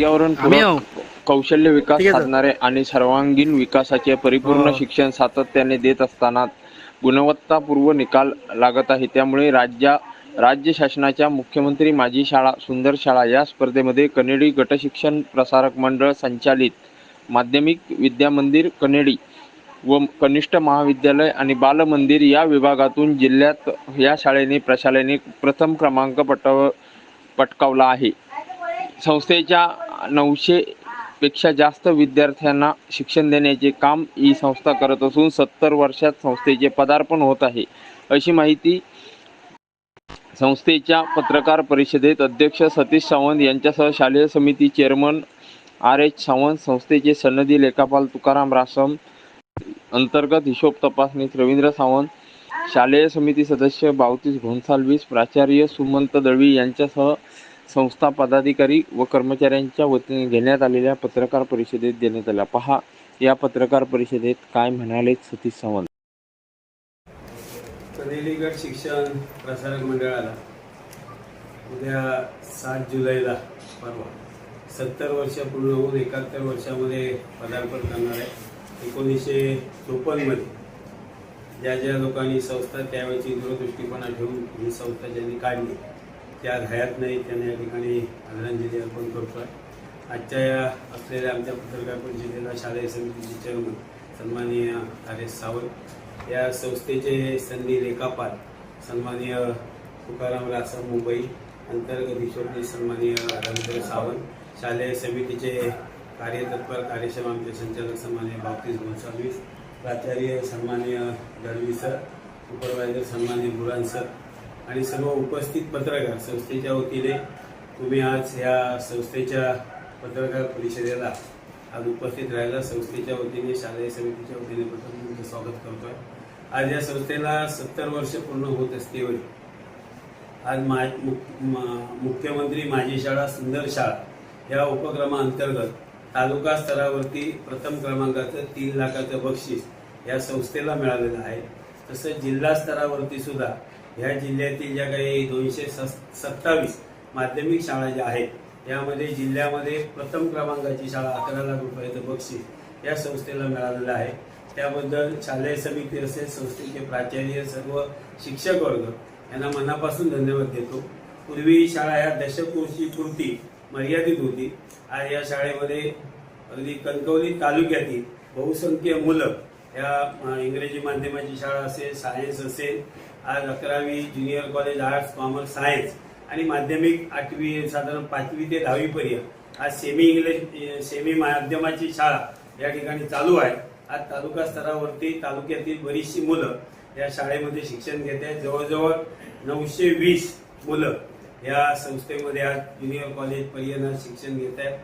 पर्यावरण. कौशल्य विकास. साधणारे आणि सर्वांगीण विकासाचे परिपूर्ण हो. शिक्षण सातत्याने देत असताना गुणवत्तापूर्व निकाल लागत आहे त्यामुळे राज्या राज्य शासनाच्या मुख्यमंत्री माझी शाळा सुंदर शाळा या स्पर्धेमध्ये कनेडी गटशिक्षण प्रसारक मंडळ संचालित माध्यमिक विद्यामंदिर कनेडी व कनिष्ठ महाविद्यालय आणि बालमंदिर या विभागातून जिल्ह्यात या शाळेने प्रशालेने प्रथम क्रमांक पटव पटकावला आहे संस्थेच्या नऊशे पेक्षा जास्त विद्यार्थ्यांना शिक्षण देण्याचे काम ही संस्था करत असून सत्तर वर्षात संस्थेचे पदार्पण होत आहे. अशी माहिती संस्थेच्या पत्रकार परिषदेत अध्यक्ष सतीश सावंत यांच्यासह शालेय समिती चेअरमन आर एच सावंत संस्थेचे सनदी लेखापाल तुकाराम रासम अंतर्गत हिशोब तपासणीत रवींद्र सावंत शालेय समिती सदस्य बावतीस घोणसालवीस प्राचार्य सुमंत दळवी यांच्यासह संस्था पदाधिकारी व कर्मचाऱ्यांच्या वतीने घेण्यात आलेल्या पत्रकार परिषदेत देण्यात आल्या. पहा या पत्रकार परिषदेत काय म्हणाले सतीश सावंत? कनेरी शिक्षण प्रसारक मंडळाला उद्या सात जुलैला परवा सत्तर वर्ष पूर्ण होऊन एकाहत्तर वर्षामध्ये पदार्पण करणार आहे. एकोणीसशे चोपन्नमध्ये ज्या ज्या लोकांनी संस्था त्यावेळेची दूरदृष्टीपणा ठेवून ही संस्था ज्यांनी काढली त्या हयात नाही त्यांना या ठिकाणी आदरांजली अर्पण करतोय. आजच्या या असलेल्या आमच्या पत्रकार परिषदेला शालेय समितीचे चेअरमन सन्माननीय आर एस सावंत या संस्थेचे संधी रेखापाल सन्माननीय तुकाराम रासम मुंबई अंतर्गत ईश्वरजी सन्माननीय रवींद्र सावंत शालेय समितीचे कार्यतत्पर कार्यक्षम आमचे संचालक सन्माननीय बाप्तीस गोसावीस प्राचार्य सन्माननीय गडवी सर सुपरवायझर सन्माननीय बुरान सर आणि सर्व उपस्थित पत्रकार संस्थेच्या वतीने तुम्ही आज ह्या संस्थेच्या पत्रकार परिषदेला आज उपस्थित राहायला संस्थेच्या वतीने शालेय समितीच्या वतीने प्रथम तुमचं स्वागत करतोय. आज या संस्थेला सत्तर वर्ष पूर्ण होत असतेवेळी आज मा मुख्यमंत्री माझी शाळा सुंदर शाळा या उपक्रमाअंतर्गत तालुका स्तरावरती प्रथम क्रमांकाचं तीन लाखाचं बक्षीस या संस्थेला मिळालेलं आहे. तसंच जिल्हा स्तरावरती सुद्धा ह्या जिल्ह्यातील ज्या काही दोनशे सत्तावीस माध्यमिक शाळा ज्या आहेत यामध्ये जिल्ह्यामध्ये प्रथम क्रमांकाची शाळा अकरा लाख रुपयाचं बक्षीस या संस्थेला मिळालेलं आहे. त्याबद्दल शालेय समिती असेल संस्थेचे प्राचार्य सर्व शिक्षक वर्ग यांना मनापासून धन्यवाद देतो. पूर्वी शाळा ह्या दशकोशी पुरती मर्यादित होती. आज या शाळेमध्ये अगदी कणकवली तालुक्यातील बहुसंख्य मुलं या इंग्रजी माध्यमाची शाळा असेल सायन्स असेल आज अकरावी junior college arts commerce science आणि माध्यमिक आठवी साधारण पाचवी ते दहावीपर्यंत आज सेमी इंग्लिश सेमी माध्यमाची शाळा या ठिकाणी चालू आहे. आज तालुका स्तरावरती तालुक्यातील बरीचशी मुलं या शाळेमध्ये शिक्षण घेत आहेत. जवळजवळ नऊशे वीस मुलं या संस्थेमध्ये आज ज्युनियर कॉलेज पर्यंत शिक्षण घेत आहेत.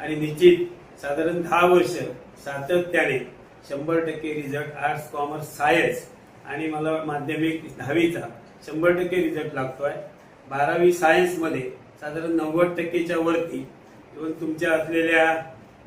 आणि निश्चित साधारण दहा वर्ष सातत्याने शंभर टक्के रिझल्ट आर्ट्स कॉमर्स सायन्स आणि मला माध्यमिक दहावीचा शंभर टक्के रिझल्ट लागतोय. बारावी सायन्समध्ये साधारण नव्वद टक्केच्या वरती इव्हन तुमच्या असलेल्या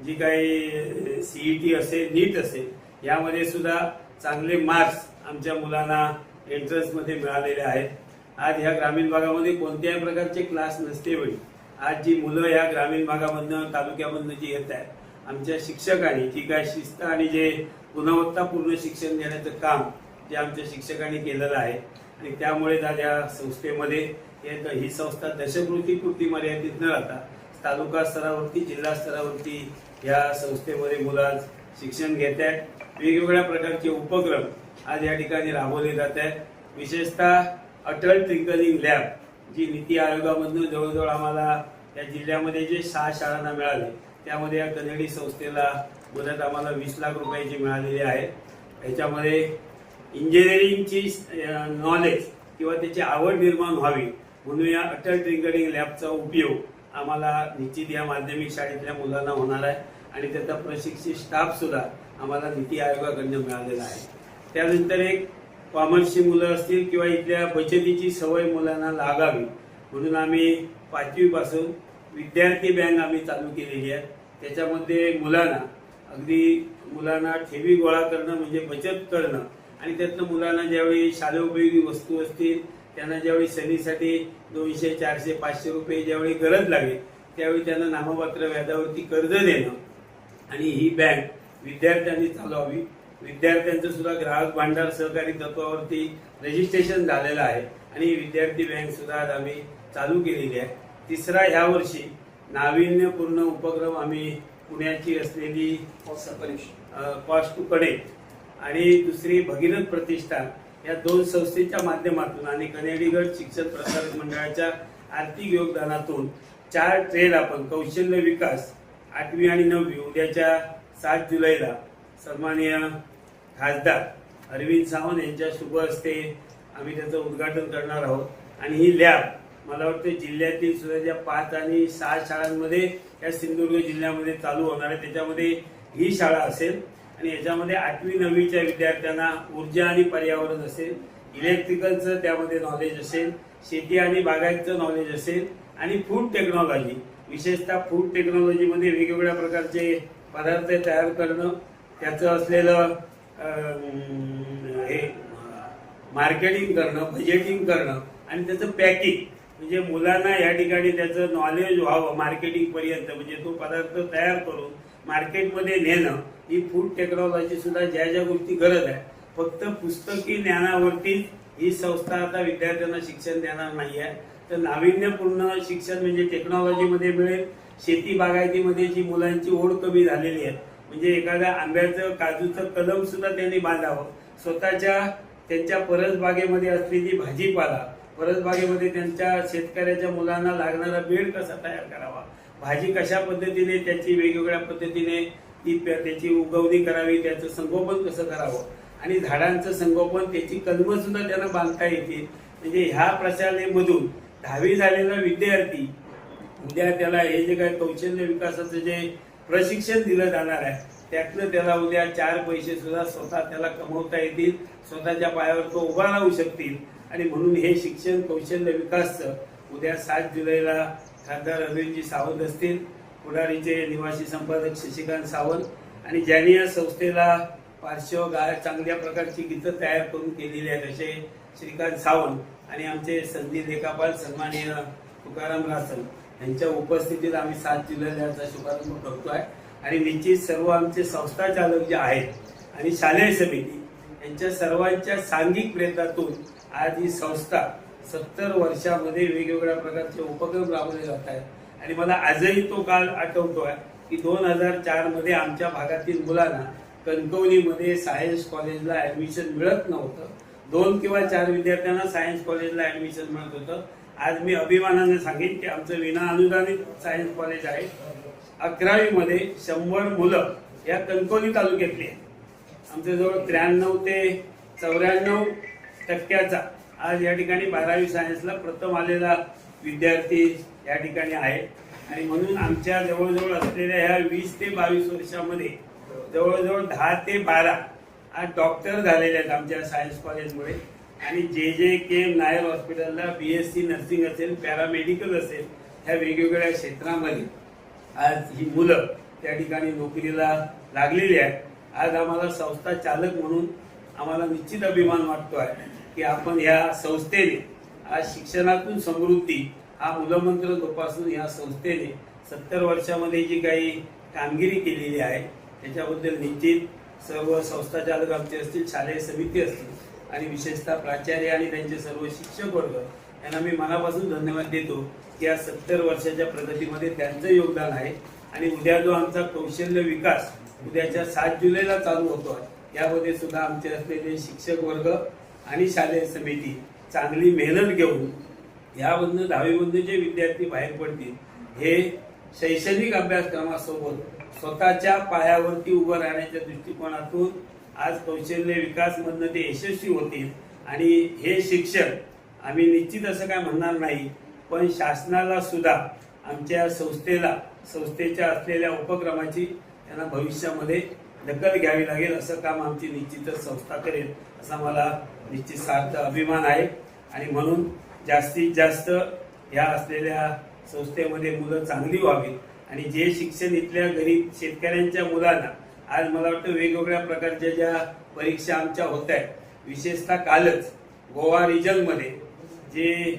जी काही सीईटी असेल नीट असेल यामध्ये सुद्धा चांगले मार्क्स आमच्या मुलांना एंट्रन्समध्ये मिळालेले आहेत. आज ह्या ग्रामीण भागामध्ये कोणत्याही प्रकारचे क्लास नसते वेळी आज जी मुलं या ग्रामीण भागामधनं तालुक्यामधनं जी येत आहेत आमच्या शिक्षकांनी जी काय शिस्त आणि जे गुणवत्तापूर्ण शिक्षण देण्याचं काम जे आमच्या शिक्षकांनी केलेलं आहे. आणि त्यामुळे त्या या संस्थेमध्ये. एक ही संस्था दशकृती पूर्ती मर्यादित न राहता तालुका स्तरावरती जिल्हा स्तरावरती या संस्थेमध्ये मुलं शिक्षण घेत आहेत वेगवेगळ्या प्रकारचे उपक्रम आज या ठिकाणी राबवले जात आहेत विशेषतः अटल ट्रिंकलिंग लॅब जी नीती आयोगामधनं जवळजवळ आम्हाला या जिल्ह्यामध्ये जे सहा शाळांना मिळाले त्यामध्ये या कन्नडी संस्थेला मदत आम्हाला वीस लाख रुपयाची मिळालेली आहे. याच्यामध्ये इंजिनिअरिंगची नॉलेज किंवा त्याची आवड निर्माण व्हावी. म्हणून या अटल टिंकरिंग लॅबचा उपयोग आम्हाला निश्चित या माध्यमिक शाळेतल्या मुलांना होणार आहे. आणि त्याचा प्रशिक्षित स्टाफ सुद्धा आम्हाला नीती आयोगाकडनं मिळालेला आहे. त्यानंतर एक कॉमर्सची मुलं असतील किंवा इथल्या बचतीची सवय मुलांना लागावी. म्हणून आम्ही पाचवीपासून विद्यार्थी बँक आम्ही चालू केलेली आहे. त्याच्यामध्ये मुलांना अगदी मुलांना ठेवी गोळा करणं म्हणजे बचत करणं आणि त्यातनं मुलांना ज्यावेळी शालेयोपयोगी वस्तू असतील त्यांना ज्यावेळी सणीसाठी दोनशे चारशे पाचशे रुपये ज्यावेळी गरज लागेल त्यावेळी त्यांना नाममात्र व्याजावरती कर्ज देणं. आणि ही बँक विद्यार्थ्यांनी चालवावी. विद्यार्थ्यांचं सुद्धा ग्राहक भांडार सहकारी तत्वावरती रजिस्ट्रेशन झालेलं आहे. आणि विद्यार्थी बँक सुद्धा आज आम्ही चालू केलेली आहे. तिसरा ह्या वर्षी नाविन्यपूर्ण उपक्रम आम्ही पुण्याची असलेली कॉस्ट टू कनेक्ट आणि दुसरी भगीरथ प्रतिष्ठान या दोन संस्थेच्या माध्यमातून आणि कनेडीगड शिक्षण प्रसारक मंडळाच्या आर्थिक योगदानातून चार ट्रेड आपण कौशल्य विकास आठवी आणि नववी उद्याच्या सात जुलैला सन्माननीय खासदार अरविंद सावंत यांच्या शुभ हस्ते आम्ही त्याचं उद्घाटन करणार आहोत. आणि ही लॅब मला वाटतं जिल्ह्यातील सुद्धा ज्या पाच आणि सहा शाळांमध्ये या सिंधुदुर्ग जिल्ह्यामध्ये चालू होणार आहे त्याच्यामध्ये ही शाळा असेल. आणि याच्यामध्ये आठवी नववीच्या विद्यार्थ्यांना ऊर्जा आणि पर्यावरण असेल इलेक्ट्रिकलचं त्यामध्ये नॉलेज असेल शेती आणि बागायतचं नॉलेज असेल आणि फूड टेक्नॉलॉजी विशेषतः फूड टेक्नॉलॉजीमध्ये वेगवेगळ्या प्रकारचे पदार्थ तयार करणं त्याचं असलेलं हे मार्केटिंग करणं बजेटिंग करणं आणि त्याचं पॅकिंग म्हणजे मुलांना या ठिकाणी त्याचं नॉलेज व्हावं मार्केटिंगपर्यंत म्हणजे तो पदार्थ तयार करून मार्केटमध्ये नेणं ही फूड टेक्नॉलॉजी सुद्धा ज्या ज्या गोष्टी गरज आहे फक्त पुस्तकी ज्ञानावरतीच ही संस्था आता विद्यार्थ्यांना शिक्षण देणार नाही आहे. तर नाविन्यपूर्ण शिक्षण म्हणजे टेक्नॉलॉजीमध्ये मिळेल शेती बागायतीमध्ये जी मुलांची ओढ कमी झालेली आहे म्हणजे एखाद्या आंब्याचं काजूचं कलम सुद्धा त्यांनी बांधावं. स्वतःच्या त्यांच्या परसबागेमध्ये असलेली भाजीपाला परसबागेमध्ये त्यांच्या शेतकऱ्याच्या मुलांना लागणारा बेड कसा तयार करावा? भाजी कशा पद्धतीने त्याची वेगवेगळ्या पद्धतीने ती त्याची उगवणी करावी त्याचं संगोपन कसं करावं? आणि झाडांचं संगोपन त्याची कलमं सुद्धा त्यांना बांधता येतील. म्हणजे ह्या प्रशालेमधून दहावी झालेला विद्यार्थी उद्या त्याला हे जे काय कौशल्य विकासाचं जे प्रशिक्षण दिलं जाणार आहे त्यातनं त्याला उद्या चार पैसे सुद्धा स्वतः त्याला कमवता येतील स्वतःच्या पायावर तो उभा राहू शकतील. आणि म्हणून हे शिक्षण कौशल्य विकासचं उद्या सात जुलैला खासदार अरविंदजी सावंत असतील. पुढारीचे निवासी संपादक शशिकांत सावंत आणि ज्यांनी या संस्थेला पार्श्व गाय चांगल्या प्रकारची गीतं तयार करून केलेली आहेत असे श्रीकांत सावंत आणि आमचे संदीप लेखापाल सन्माननीय तुकाराम रासन यांच्या उपस्थितीत आम्ही सात जुलैला याचा शुभारंभ आहे आणि निश्चित सर्व आमचे संस्था चालक जे आहेत आणि शालेय समिती यांच्या सर्वांच्या सांघिक प्रयत्नातून आज ही संस्था सत्तर वर्षामध्ये वेगवेगळ्या प्रकारचे उपक्रम राबवले जात आहेत. आणि मला आजही तो काळ आठवतोय की दोन हजार चारमध्ये आमच्या भागातील मुलांना कणकवलीमध्ये सायन्स कॉलेजला ऍडमिशन मिळत नव्हतं. दोन किंवा चार विद्यार्थ्यांना सायन्स कॉलेजला ऍडमिशन मिळत होतं. आज मी अभिमानाने सांगेन की आमचं विना अनुदानित सायन्स कॉलेज आहे. अकरावीमध्ये शंभर मुलं या कणकवली तालुक्यातली आहेत. आमच्या जवळ त्र्याण्णव ते चौऱ्याण्णव टक्क्याचा आज या ठिकाणी बारावी सायन्सला प्रथम आलेला विद्यार्थी या ठिकाणी आहे. आणि म्हणून आमच्या जवळजवळ असलेल्या ह्या वीस ते बावीस वर्षामध्ये जवळजवळ दहा ते बारा आज डॉक्टर झालेले आहेत आमच्या सायन्स कॉलेजमुळे आणि जे जे के नायर हॉस्पिटलला बी एस सी नर्सिंग असेल पॅरामेडिकल असेल ह्या वेगवेगळ्या क्षेत्रामध्ये आज ही मुलं त्या ठिकाणी नोकरीला लागलेली आहेत. आज आम्हाला संस्था चालक म्हणून आम्हाला निश्चित अभिमान वाटतो आहे की आपण ह्या संस्थेने आज शिक्षणातून समृद्धी हा मूलमंत्र जोपासून या संस्थेने सत्तर वर्षामध्ये जी काही कामगिरी केलेली आहे त्याच्याबद्दल निश्चित सर्व संस्था चालक आमचे असतील शालेय समिती असतील आणि विशेषतः प्राचार्य आणि त्यांचे सर्व शिक्षक वर्ग यांना मी मनापासून धन्यवाद देतो की या सत्तर वर्षाच्या प्रगतीमध्ये त्यांचं योगदान आहे. आणि उद्या जो आमचा कौशल्य विकास उद्याच्या सात जुलैला चालू होतो यामध्ये सुद्धा आमचे असलेले शिक्षक वर्ग आणि शालेय समिती चांगली मेहनत घेऊन यामधनं दहावीमधनं जे विद्यार्थी बाहेर पडतील हे शैक्षणिक अभ्यासक्रमासोबत स्वतःच्या पायावरती उभं राहण्याच्या दृष्टिकोनातून आज कौशल्य विकासमधनं ते यशस्वी होतील. आणि हे शिक्षण आम्ही निश्चित असं काय म्हणणार नाही पण शासनाला सुद्धा आमच्या संस्थेला संस्थेच्या असलेल्या उपक्रमाची त्यांना भविष्यामध्ये दखल घ्यावी लागेल असं काम आमची निश्चितच संस्था करेल असा मला निश्चित सार्थ अभिमान आहे. आणि म्हणून जास्तीत जास्त ह्या असलेल्या संस्थेमध्ये मुलं चांगली व्हावी आणि जे शिक्षण इथल्या गरीब शेतकऱ्यांच्या मुलांना आज मला वाटतं वेगवेगळ्या प्रकारच्या ज्या परीक्षा आमच्या होत आहेत विशेषतः कालच गोवा रिजनमध्ये जे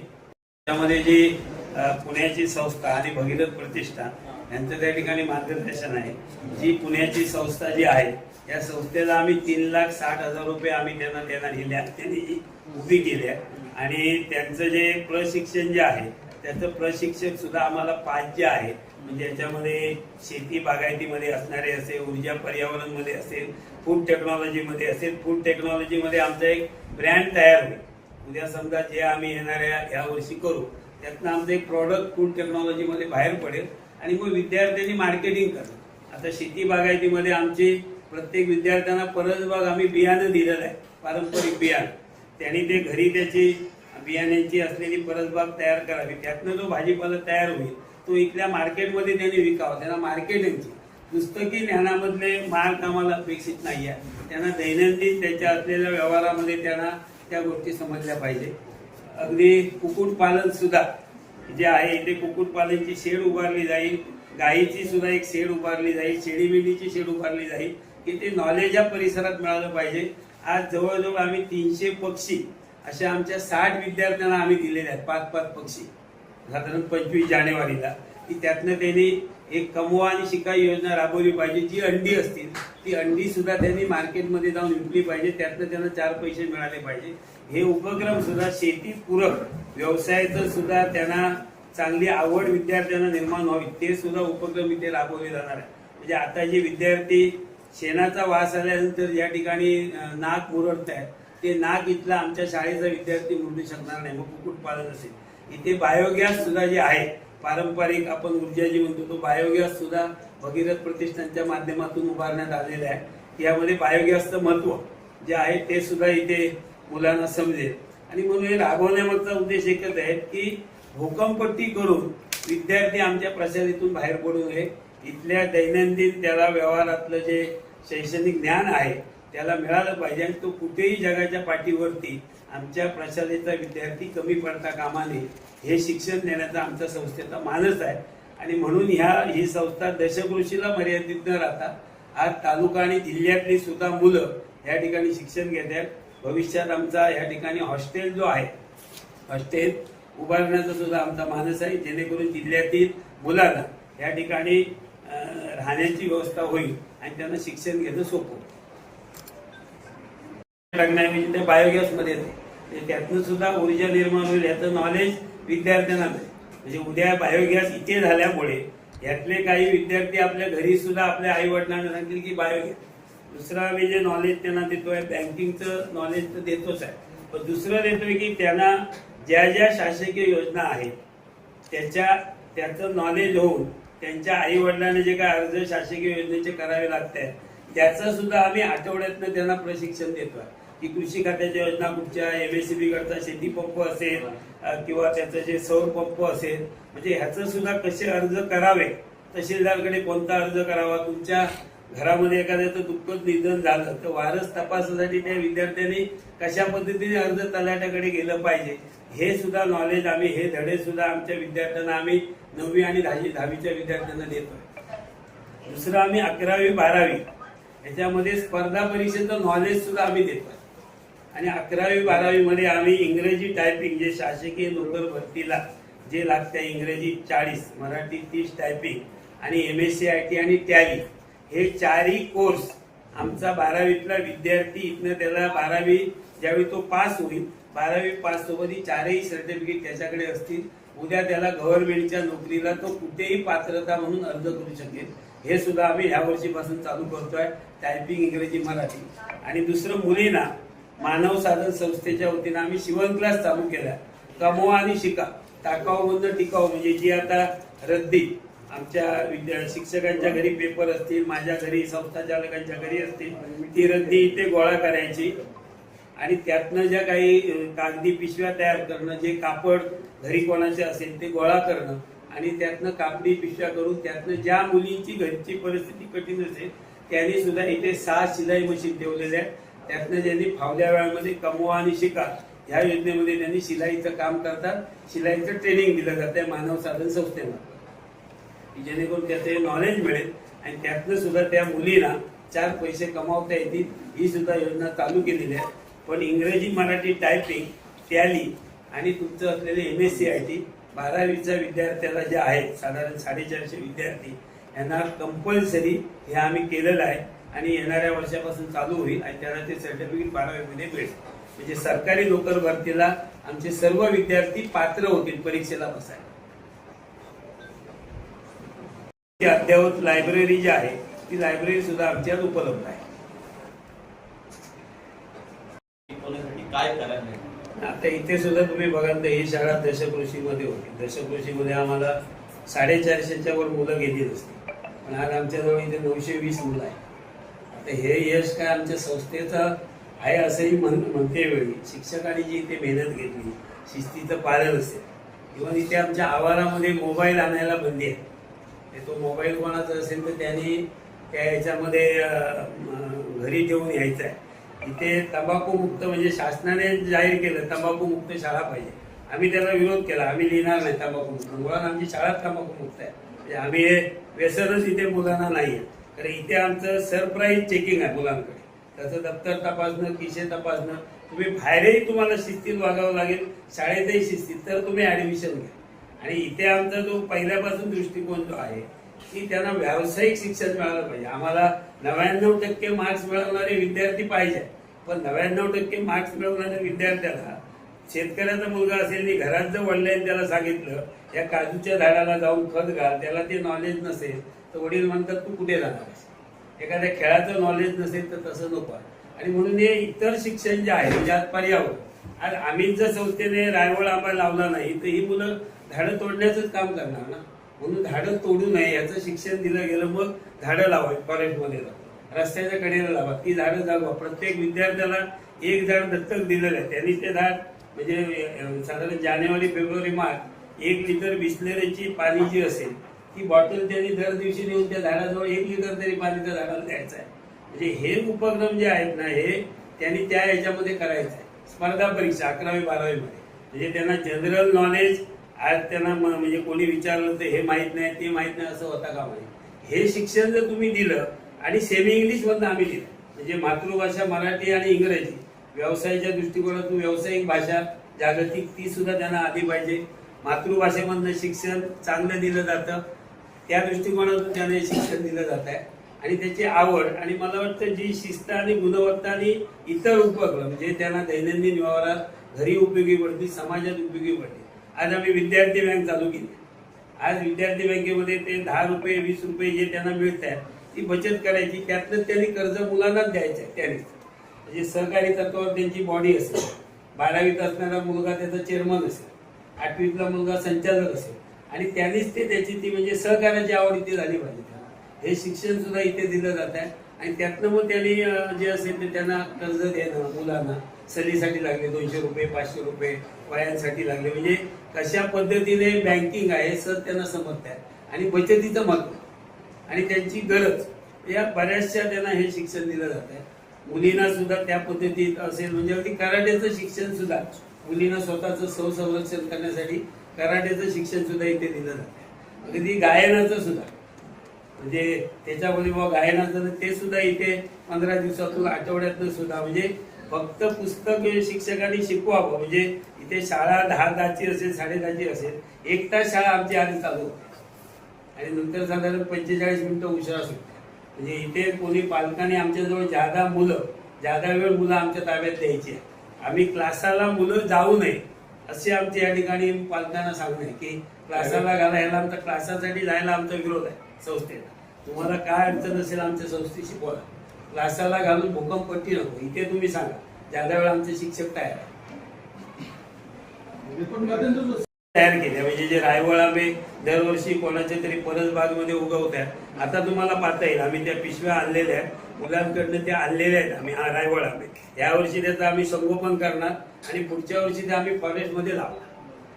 त्यामध्ये जी पुण्याची संस्था आणि भगीरथ प्रतिष्ठा यांचं त्या ठिकाणी मार्गदर्शन आहे. जी पुण्याची संस्था जी आहे या संस्थेला आम्ही तीन लाख साठ हजार रुपये आम्ही त्यांना देणार दिल्या त्यांनी उभी आहे आणि त्यांचं जे प्रशिक्षण जे आहे त्याचं प्रशिक्षण सुद्धा आम्हाला पाच जे आहे. म्हणजे याच्यामध्ये शेती बागायतीमध्ये असणारे असेल ऊर्जा पर्यावरणमध्ये असेल फूड टेक्नॉलॉजीमध्ये असेल. फूड टेक्नॉलॉजीमध्ये आमचा एक ब्रँड तयार होईल. उद्या समजा जे आम्ही येणाऱ्या या वर्षी करू त्यातनं आमचं एक प्रॉडक्ट फूड टेक्नॉलॉजीमध्ये बाहेर पडेल आणि मग विद्यार्थ्यांनी मार्केटिंग करणं. आता शेती बागायतीमध्ये आमची प्रत्येक विद्यार्थ्यांना परसबाग आम्ही बियाणं दिलेलं आहे पारंपरिक बियाणं. त्यांनी ते घरी त्याची बियाण्यांची असलेली परसबाग तयार करावी. त्यातनं जो भाजीपाला तयार होईल तो इथल्या मार्केटमध्ये त्यांनी विकावा. त्यांना मार्केटिंगची. पुस्तकी ज्ञानामधले मार्क आम्हाला अपेक्षित नाही आहे त्यांना दैनंदिन त्याच्या असलेल्या व्यवहारामध्ये त्यांना त्या गोष्टी समजल्या पाहिजे. अगदी कुक्कुटपालन सुद्धा जे आहे इथे कुक्कुटपालनची शेड उभारली जाईल. गायीची सुद्धा एक शेड उभारली जाईल. शेळीमेंढीची शेड उभारली जाईल. की ते नॉलेज या परिसरात मिळालं पाहिजे. आज जवळजवळ आम्ही तीनशे पक्षी अशा आमच्या साठ विद्यार्थ्यांना आम्ही दिलेले आहेत पाच पाच पक्षी. साधारण पंचवीस जानेवारीला. की त्यातनं त्यांनी एक कमवा आणि शिकाई योजना राबवली पाहिजे. जी अंडी असतील ती अंडी सुद्धा त्यांनी मार्केटमध्ये जाऊन विकली पाहिजे. त्यातनं त्यांना चार पैसे मिळाले पाहिजे. हे उपक्रम सुद्धा शेती पूरक व्यवसायाचं सुद्धा त्यांना चांगली आवड विद्यार्थ्यांना निर्माण व्हावी ते सुद्धा उपक्रम इथे राबवले जाणार आहे म्हणजे आता जे विद्यार्थी शेणाचा वास आल्यानंतर या ठिकाणी नाक मुरडत आहे ते नाक इथला आमच्या शाळेचा विद्यार्थी मुरडू शकणार नाही मग कुक्कुटपालन असेल. इथे बायोगॅस सुद्धा जे आहे पारंपरिक आपण ऊर्जा जी म्हणतो तो बायोगॅस सुद्धा भगीरथ प्रतिष्ठानच्या माध्यमातून उभारण्यात आलेला आहे. यामध्ये बायोगॅसचं महत्त्व जे आहे ते सुद्धा इथे मुलांना समजेल. आणि म्हणून हे राबवण्यामागचा उद्देश एकच आहे की भूकंपट्टी करून विद्यार्थी आमच्या प्रशालेतून बाहेर पडू नये. इथल्या दैनंदिन त्याला व्यवहारातलं जे शैक्षणिक ज्ञान आहे त्याला मिळालं पाहिजे आणि तो कुठेही जगाच्या पाठीवरती आमच्या प्रशालेचा विद्यार्थी कमी पडता कामा नये हे शिक्षण देण्याचा आमच्या संस्थेचा मानस आहे. आणि म्हणून ह्या ही संस्था दशकृषीला मर्यादित न राहता आज तालुका आणि जिल्ह्यातली सुद्धा मुलं या ठिकाणी शिक्षण घेत आहेत. भविष्यात आमचा या ठिकाणी हॉस्टेल जो आहे हॉस्टेल उभारण्याचा सुद्धा आमचा मानस आहे. जेणेकरून जिल्ह्यातील मुलांना या ठिकाणी राहण्याची व्यवस्था होईल आणि त्यांना शिक्षण घेणं सोपं. होईल. टाकण्याऐवजी ते बायोगॅसमध्ये येते. म्हणजे त्यातनं सुद्धा ऊर्जा निर्माण होईल याचं नॉलेज विद्यार्थ्यांना म्हणजे उद्या बायोगॅस इथे झाल्यामुळे यातले काही विद्यार्थी आपल्या घरी सुद्धा आपल्या आई वडिलांना सांगतील की बायोगॅस दुसरा मी जे नॉलेज त्यांना देतोय बँकिंगचं नॉलेज तर देतोच आहे. पण दुसरं देतोय की त्यांना ज्या ज्या शासकीय योजना आहेत त्याच्या त्याचं नॉलेज होऊन त्यांच्या आई वडिलांना जे काय अर्ज शासकीय योजनेचे करावे लागतात त्याचं सुद्धा आम्ही आठवड्यातनं त्यांना प्रशिक्षण देतो. की कृषी खात्याच्या योजना कुठच्या एम एमएससीबी करता शेती पंप असेल किंवा त्याचं जे सौर पंप असेल म्हणजे ह्याचं सुद्धा कसे अर्ज करावे तहसीलदारकडे कोणता अर्ज करावा तुमच्या घरामध्ये एखाद्याचं दुःखद निधन झालं तर वारस तपासासाठी त्या विद्यार्थ्यांनी कशा पद्धतीने अर्ज तलाट्याकडे गेलं पाहिजे हे सुद्धा नॉलेज आम्ही हे धडे सुद्धा आमच्या विद्यार्थ्यांना आम्ही नववी आणि दहावी दहावीच्या विद्यार्थ्यांना देतो दुसरं आम्ही अकरावी बारावी याच्यामध्ये स्पर्धा परीक्षेचं नॉलेज सुद्धा आम्ही देतो आणि अकरावी बारावीमध्ये आम्ही इंग्रजी टायपिंग जे शासकीय नोकर भरतीला जे लागते इंग्रजी चाळीस मराठी तीस टायपिंग आणि M S C I T आणि टॅली हे चारही कोर्स आमचा बारावीतला विद्यार्थी इथनं त्याला बारावी ज्यावेळी तो पास होईल बारावी पास सोबत ही चारही सर्टिफिकेट त्याच्याकडे असतील. उद्या त्याला गव्हर्नमेंटच्या नोकरीला तो कुठेही पात्रता म्हणून अर्ज करू शकेल. हे सुद्धा आम्ही ह्या वर्षीपासून चालू करतोय टायपिंग इंग्रजी मराठी. आणि दुसरं मुलींना मानव साधन संस्थेच्या वतीनं आम्ही शिवण क्लास चालू केला कमवा आणि शिका टाकाऊ बंद टिकाऊ म्हणजे जी आता रद्दी. आमच्या विद्या शिक्षकांच्या घरी पेपर असतील माझ्या घरी संस्था चालकांच्या घरी असतील ती रद्दी इथे गोळा करायची. आणि त्यातनं ज्या काही कागदी पिशव्या तयार करणं जे कापड घरी कोणाचे असेल ते गोळा करणं आणि त्यातनं कापडी पिशव्या करून त्यातनं ज्या मुलींची घरची परिस्थिती कठीण असेल त्यांनी सुद्धा इथे सहा शिलाई मशीन ठेवलेल्या आहेत. त्यातनं ज्यांनी फावल्या वेळामध्ये कमवा आणि शिका ह्या योजनेमध्ये त्यांनी शिलाईचं काम करतात. शिलाईचं ट्रेनिंग दिलं जातं मानव साधन संस्थेला. जेणेकरून जेणेकरून हे नॉलेज मिळेल आणि त्यातनं सुद्धा त्या मुलीला चार पैसे कमावता येतील ही सुद्धा योजना चालू केलेली आहे. पण इंग्रजी मराठी टायपिंग टॅली आणि तुमचं असलेले M S C I T बारावीच्या विद्यार्थ्याला जे आहेत साधारण साडेचारशे विद्यार्थी यांना कंपल्सरी हे आम्ही केलेलं आहे आणि येणाऱ्या वर्षापासून चालू होईल आणि त्याला ते सर्टिफिकेट बारावीमध्ये मिळेल. म्हणजे सरकारी नोकर भरतीला आमचे सर्व विद्यार्थी पात्र होतील परीक्षेला बसायला. अद्ययावत लायब्ररी जी आहे ती लायब्ररी सुद्धा आमच्यात उपलब्ध आहे. काय करायला आता इथे सुद्धा तुम्ही बघाल तर ही शाळा दशकृषीमध्ये होती. दशकृषीमध्ये आम्हाला साडेचारशेच्या वर मुलं गेली नसती पण आज आमच्याजवळ इथे नऊशे वीस मुलं आहे आता हे यश काय आमच्या संस्थेचं आहे असंही म्हण म्हणते वेळी. शिक्षकांनी जी इथे मेहनत घेतली शिस्तीचं पालन असेल इव्हन इथे आमच्या आवारामध्ये मोबाईल आणायला बंदी आहे ते तो मोबाईल कोणाचा असेल तर त्यांनी त्या याच्यामध्ये घरी ठेवून यायचा आहे. इथे तंबाखू मुक्त म्हणजे शासनाने जाहीर केलं तंबाखू मुक्त शाळा पाहिजे. आम्ही त्याला विरोध केला आम्ही लिहिणार नाही तंबाखू मुक्त. मुळात आमची शाळा तंबाखू मुक्त आहे. म्हणजे आम्ही हे व्यसनच इथे मुलांना नाही आहे कारण इथे आमचं सरप्राईज चेकिंग आहे मुलांकडे. त्याचं दप्तर तपासणं किशे तपासणं तुम्ही बाहेरही तुम्हाला शिस्तीत वागावं लागेल शाळेतही शिस्तीत तर तुम्ही ॲडमिशन घ्या. आणि इथे आमचा जो पहिल्यापासून दृष्टिकोन जो आहे की त्यांना व्यावसायिक शिक्षण मिळालं पाहिजे. आम्हाला नव्याण्णव टक्के मार्क्स मिळवणारे विद्यार्थी पाहिजे. पण नव्याण्णव टक्के मार्क्स मिळवणाऱ्या विद्यार्थ्याला शेतकऱ्याचा मुलगा असेल आणि घरात जर वडिलांनी त्याला सांगितलं या काजूच्या झाडाला जाऊन खत घाल त्याला ते नॉलेज नसेल तर वडील म्हणतात तू कुठे जाणार एखाद्या खेळाचं नॉलेज नसेल तर तसं नको. आहे. आणि म्हणून हे इतर शिक्षण जे आहे ज्यात पर्यावरण आज आम्हीच्या जर संस्थेने रायवळ आंबा लावला नाही तर ही मुलं झाडं तोडण्याचंच काम करणार ना? म्हणून झाडं तोडू नये याचं शिक्षण दिलं गेलं मग झाडं लावावी फॉरेस्टमध्ये जाऊ रस्त्याच्या कडेला लावा. ती झाडं जागवा प्रत्येक विद्यार्थ्याला एक झाड दत्तक दिलेलं आहे. त्यांनी ते झाड म्हणजे साधारण जानेवारी फेब्रुवारी मार्च एक लिटर बिस्लेरीची पाणी जी असेल ती बॉटल त्यांनी दर दिवशी नेऊन त्या झाडाजवळ एक लिटर तरी पाणी त्या झाडाला द्यायचं आहे. म्हणजे हे उपक्रम जे आहेत ना हे त्यांनी त्या याच्यामध्ये करायचं आहे. स्पर्धा परीक्षा अकरावी बारावीमध्ये म्हणजे त्यांना जनरल नॉलेज आज त्यांना म- म्हणजे कोणी विचारलं तर हे माहीत नाही ते माहीत नाही असं होता का म्हणजे हे शिक्षण जर तुम्ही दिलं आणि सेमी इंग्लिश मधनं आम्ही लिहिलं म्हणजे मातृभाषा मराठी आणि इंग्रजी. व्यवसायाच्या दृष्टिकोनातून व्यावसायिक भाषा जागतिक ती सुद्धा त्यांना आली पाहिजे. मातृभाषेमधनं शिक्षण चांगलं दिलं जातं. त्या दृष्टिकोनातून त्यांना शिक्षण दिलं जात आहे. आणि त्याची आवड आणि मला वाटतं जी शिस्त आणि गुणवत्ता आणि इतर उपक्रम म्हणजे त्यांना दैनंदिन व्यवहारात घरी उपयोगी पडतील समाजात उपयोगी पडतील. आज आम्ही विद्यार्थी बँक चालू केली. आज विद्यार्थी बँकेमध्ये ते दहा रुपये वीस रुपये जे त्यांना मिळत आहेत ती बचत करायची त्यातनं त्यांनी कर्ज मुलांनाच द्यायचं त्याने. म्हणजे सहकारी तत्वावर त्यांची बॉडी असेल. बारावीत असणारा मुलगा त्याचा चेअरमन असेल. आठवीतला मुलगा संचालक असेल. आणि त्यांनीच ते त्याची ती म्हणजे सहकार्याची आवड इथे झाली पाहिजे हे शिक्षण सुद्धा इथे दिलं जात आहे. आणि त्यातनं मग त्यांनी जे असेल ते त्यांना कर्ज देणं मुलांना. सलीसाठी लागले दोनशे रुपये पाचशे रुपये वयांसाठी लागले. म्हणजे कशा पद्धतीने बँकिंग आहे सर त्यांना समजत आहे. आणि बचतीचं महत्त्व आणि त्यांची गरज. या बऱ्याचशा त्यांना हे शिक्षण दिलं जात आहे. मुलींना सुद्धा त्या पद्धतीत असेल म्हणजे अगदी कराट्याचं शिक्षण सुद्धा. मुलींना स्वतःचं संरक्षण करण्यासाठी कराट्याचं शिक्षण सुद्धा इथे दिलं जातं अगदी गायनाचं सुद्धा. म्हणजे त्याच्यामध्ये बाबा गायनाचं ते सुद्धा इथे पंधरा दिवसातून आठवड्यातनं सुद्धा म्हणजे फक्त पुस्तक शिक्षकांनी शिकवावं. म्हणजे इथे शाळा दहा दहाची असेल साडे दहाची असेल. एक तास शाळा आमची आधी चालू आणि नंतर साधारण पंचेचाळीस मिनिटं उशिरा सुटते. म्हणजे इथे कोणी पालकांनी आमच्याजवळ जादा मुलं जादा वेळ मुलं आमच्या ताब्यात द्यायची आहे आम्ही क्लासाला मुलं जाऊ नये असे आमचे या ठिकाणी पालकांना सांगणे की क्लासाला घाला आमचा क्लासासाठी जायला आमचा विरोध आहे संस्थेला. तुम्हाला काय अडचण असेल आमच्या संस्थेशी बोला. क्लासाला घालून भूकंपट्टी नको इथे तुम्ही सांगा जादा वेळ आमचे शिक्षक तयार आहे म्हणजे तयार केल्या. म्हणजे जे रायवळ आंबे दरवर्षी कोणाच्या तरी परसबागमध्ये उगवत आहेत आता तुम्हाला पाहता येईल. आम्ही त्या पिशव्या आणलेल्या आहेत. मुलांकडनं त्या आणलेल्या आहेत आम्ही हा रायवळ आंबे. या वर्षी त्याचं आम्ही संगोपन करणार आणि पुढच्या वर्षी ते आम्ही फॉरेस्टमध्ये लावणार.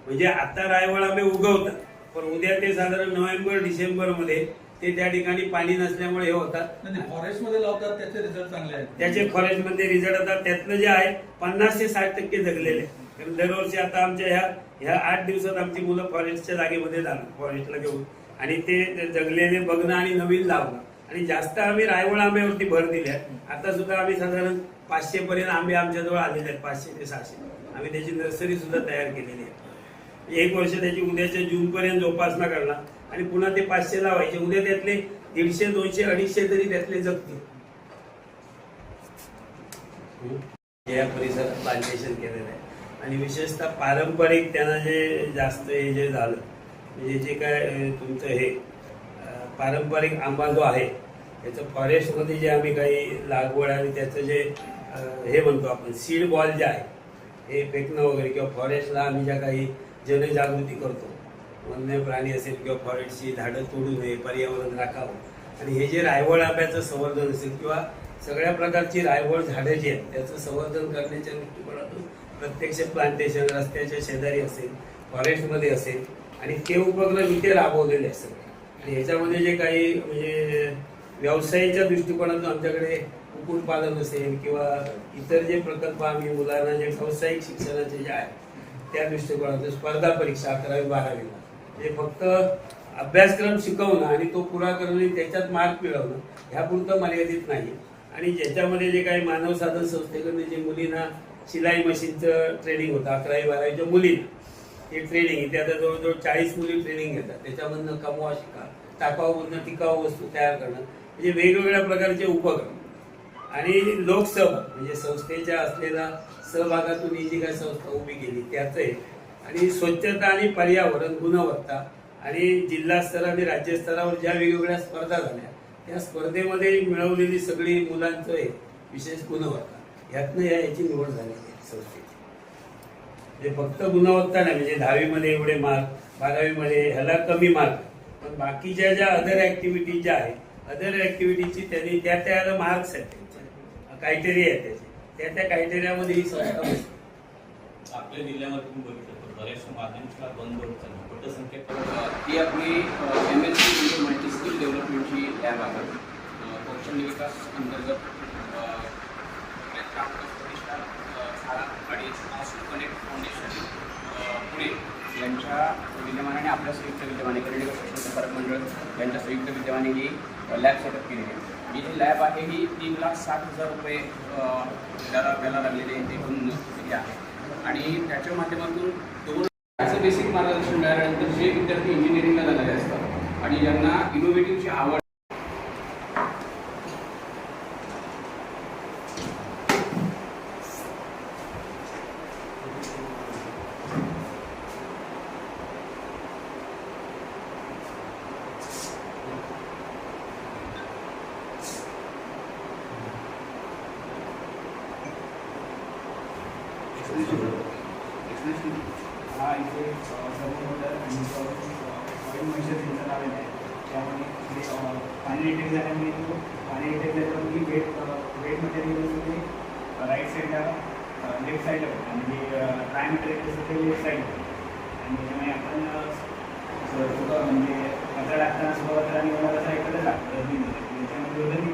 म्हणजे आता रायवळ आंबे उगवतात पण उद्या ते साधारण नोव्हेंबर डिसेंबरमध्ये ते त्या ठिकाणी पाणी नसल्यामुळे हे होतात. फॉरेस्टमध्ये लावतात त्याचे रिझल्ट चांगले आहेत. त्याचे फॉरेस्टमध्ये रिझल्ट आता त्यातलं जे आहे पन्नास ते साठ टक्के जगलेले. कारण दरवर्षी आता आमच्या ह्या ह्या आठ दिवसात आमची मुलं फॉरेस्टच्या जागेमध्ये जाणार फॉरेस्टला घेऊन. आणि ते जगलेले बघणं आणि नवीन लावणं. आणि जास्त आम्ही रायवळ आंब्यावरती भर दिल्या. आहे आता सुद्धा आम्ही साधारण पाचशे पर्यंत आंबे आमच्याजवळ आलेले आहेत पाचशे ते सहाशे. आम्ही त्याची नर्सरी सुद्धा तयार केलेली आहे. एक वर्ष त्याची उद्याच्या जूनपर्यंत जोपासना करणार. आणि पुन्हा ते पाचशे लावायचे. उद्या त्यातले दीडशे दोनशे अडीचशे तरी त्यातले जगतील. या परिसरात प्लांटेशन केलेलं आहे. आणि विशेषतः पारंपरिक त्यांना जे जास्त हे जे झालं म्हणजे जे काय तुमचं हे पारंपरिक आंबा जो आहे त्याचं फॉरेस्टमध्ये जे आम्ही काही लागवड आणि त्याचं जे हे म्हणतो आपण सीड बॉल जे आहे हे फेकणं वगैरे किंवा फॉरेस्टला आम्ही ज्या काही जनजागृती करतो वन्य प्राणी असेल किंवा फॉरेस्टची झाडं तोडू नये पर्यावरण राखावं आणि हे जे रायवळ आंब्याचं संवर्धन असेल किंवा सगळ्या प्रकारची रायवळ झाडं जी आहेत त्याचं संवर्धन करण्याच्या दृष्टिकोनातून प्रत्यक्ष प्लांटेशन रस्त्याच्या शेजारी असेल फॉरेस्टमध्ये असेल आणि ते उपक्रम इथे राबवलेले असतात. आणि ह्याच्यामध्ये जे काही म्हणजे व्यवसायाच्या दृष्टिकोनातून आमच्याकडे कुक्कुटपालन असेल किंवा इतर जे प्रकल्प आम्ही मुलांना जे व्यावसायिक शिक्षणाचे जे आहे त्या दृष्टिकोनातून स्पर्धा परीक्षा अकरावी बारावीला म्हणजे फक्त अभ्यासक्रम शिकवणं आणि तो पुरा करणं त्याच्यात मार्क मिळवणं ह्यापुरतं मर्यादित नाही आणि ज्याच्यामध्ये जे काही मानव साधन संस्थेकडनं जे मुलींना शिलाई मशीनचं ट्रेनिंग होतं अकरावी बारावीच्या मुलींना हे ट्रेनिंग इथे आता जवळजवळ चाळीस मुली ट्रेनिंग घेतात. त्याच्यामधनं कमवा शिका. टाकाऊमधनं टिकाऊ वस्तू तयार करणं. म्हणजे वेगवेगळ्या प्रकारचे उपक्रम. आणि लोकसभा म्हणजे संस्थेच्या असलेल्या सहभागातून ही जी काही संस्था उभी केली त्याचं आहे. आणि स्वच्छता आणि पर्यावरण गुणवत्ता आणि जिल्हा स्तर आणि राज्य स्तरावर ज्या वेगवेगळ्या स्पर्धा झाल्या त्या स्पर्धेमध्ये मिळवलेली सगळी मुलांचं आहे विशेष गुणवत्ता. ह्यातनं या याची निवड झालेली आहे संस्थेची. म्हणजे फक्त गुणवत्ता नाही म्हणजे दहावीमध्ये एवढे मार्क बारावीमध्ये ह्याला कमी मार्क पण बाकीच्या ज्या अदर ऍक्टिव्हिटी ज्या आहेत अदर ऍक्टिव्हिटीची त्यांनी त्या त्या मार्क्स आहेत त्यांचे. क्रायटेरिया आहेत त्याचे. त्या त्या क्रायटेरियामध्ये ही संस्था बसते. आपल्या जिल्ह्यामध्ये तुम्ही बघितलं तर बऱ्याचशा माध्यमिक शाळा बंद होत चालल्या पटसंख्या ती आपली एम एस सी म्हणजे मल्टी स्किल डेव्हलपमेंटची लॅब आहे. कौशल्य विकास अंतर्गत यांच्या विद्यमानाने आपल्या संयुक्त विद्यमाने कर्नाटक शिक्षण संपर्क मंडळ यांच्या संयुक्त विद्यमाने ही लॅब सेटअप केलेली आहे ही जी लॅब आहे ही तीन लाख साठ हजार रुपये अ, त्याला आहे लागलेले ते म्हणून आहे आणि त्याच्या माध्यमातून दोन असं बेसिक मार्गदर्शन मिळाल्यानंतर जे विद्यार्थी इंजिनिअरिंगला जाणारे असतात आणि ज्यांना इनोव्हेटिव्हची आवड हा सर्व मोटर आणि ऑइल मॉइश्चर सेन्सर लावलेला आहे. त्यामुळे इथे पाणी इंटेक झाल्यामुळे तो पाणी इंटेक झाल्यामुळे वेट वेट मटेरियल ते राईट साईडला लेफ्ट साईडला होतं. आणि जे ड्राय मटेरियल असतं ते लेफ्ट साईडला होतं. आणि त्याच्यामुळे आपण म्हणजे कचरा टाकताना सुका कचरा निघाला कसा कचरा एकत्र टाकतो त्याच्यामध्ये वजन नाही